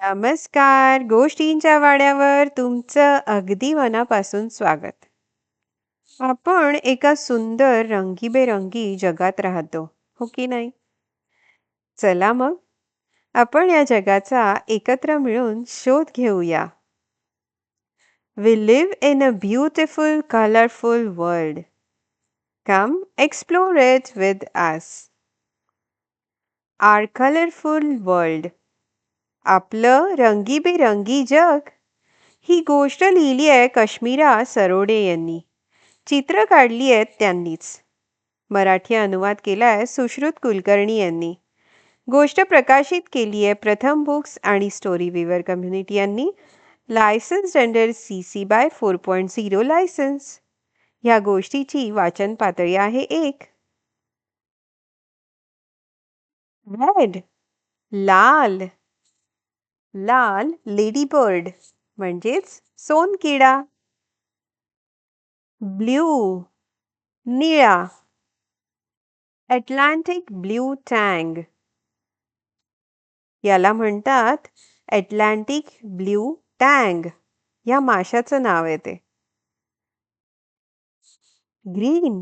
नमस्कार. गोष्टींच्या वाड्यावर तुमचं अगदी मनापासून स्वागत. आपण एका सुंदर रंगीबेरंगी जगात राहतो हो की नाही? चला मग. आपण या जगाचा एकत्र मिळून शोध घेऊया. We live in a beautiful colourful world come explore it with us our colourful world आपलं रंगीबेरंगी जग. ही गोष्ट लिहिली आहे कश्मीरा सरोडे यांनी. चित्र काढली आहेत त्यांनीच. मराठी अनुवाद केला आहे सुश्रुत कुलकर्णी यांनी. गोष्ट प्रकाशित केली आहे प्रथम बुक्स आणि स्टोरी विवर कम्युनिटी यांनी. Licence under C C by four point zero licence. ह्या गोष्टीची वाचन पातळी आहे एक. रेड लाल. लाल लेडीबर्ड म्हणजेच सोनकिडा. ब्ल्यू निळा. अटलांटिक ब्ल्यू टँग याला म्हणतात अटलांटिक ब्ल्यू टँग या माशाचं नाव आहे ते. ग्रीन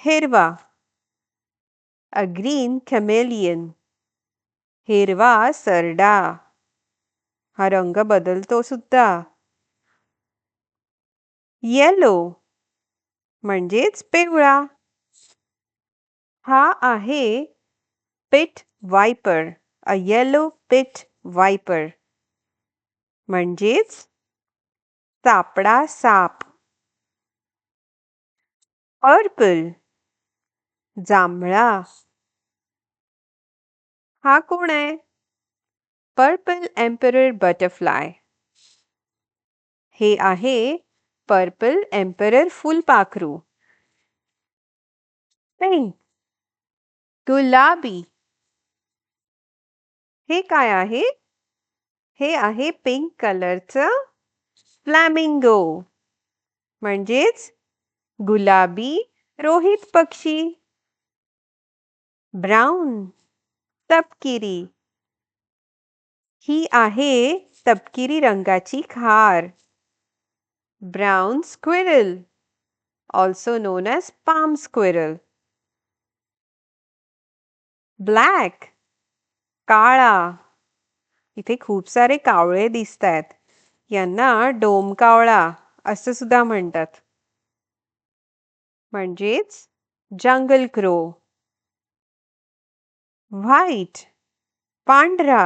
हिरवा. अ ग्रीन कमेलियन हिरवा सरडा. हा रंग बदलतो सुद्धा. येलो म्हणजेच पिवळा. हा आहे pit viper a yellow pit viper म्हणजेच सापडा साप. पर्पल जांभळा. हा कोण आहे? पर्पल एम्परर बटरफ्लाय हे आहे पर्पल एम्परर फुलपाखरू. गुलाबी. हे काय आहे? हे आहे पिंक कलरचं फ्लॅमिंगो म्हणजेच गुलाबी रोहित पक्षी. ब्राऊन तपकिरी. ही आहे तपकिरी रंगाची खार. Brown squirrel also known as palm squirrel black काळा. इथे खूप सारे कावळे दिसत आहेत यांना डोमकावळा असं सुद्धा म्हणतात. म्हणजेच जंगल क्रो व्हाईट पांढरा.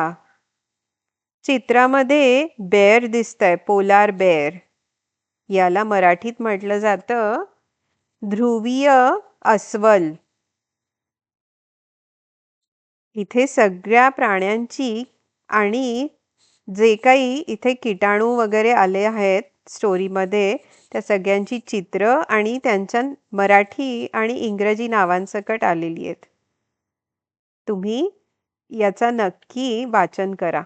चित्रामध्ये बेअर दिसतंय पोलार बेअर याला मराठीत म्हटलं जातं ध्रुवीय अस्वल. इथे सगळ्या प्राण्यांची आणि जे काही इथे किटाणू वगैरे आले आहेत स्टोरीमध्ये त्या सगळ्यांची चित्र आणि त्यांच्या मराठी आणि इंग्रजी नावांसकट आलेली आहेत. तुम्ही याचा नक्की वाचन करा.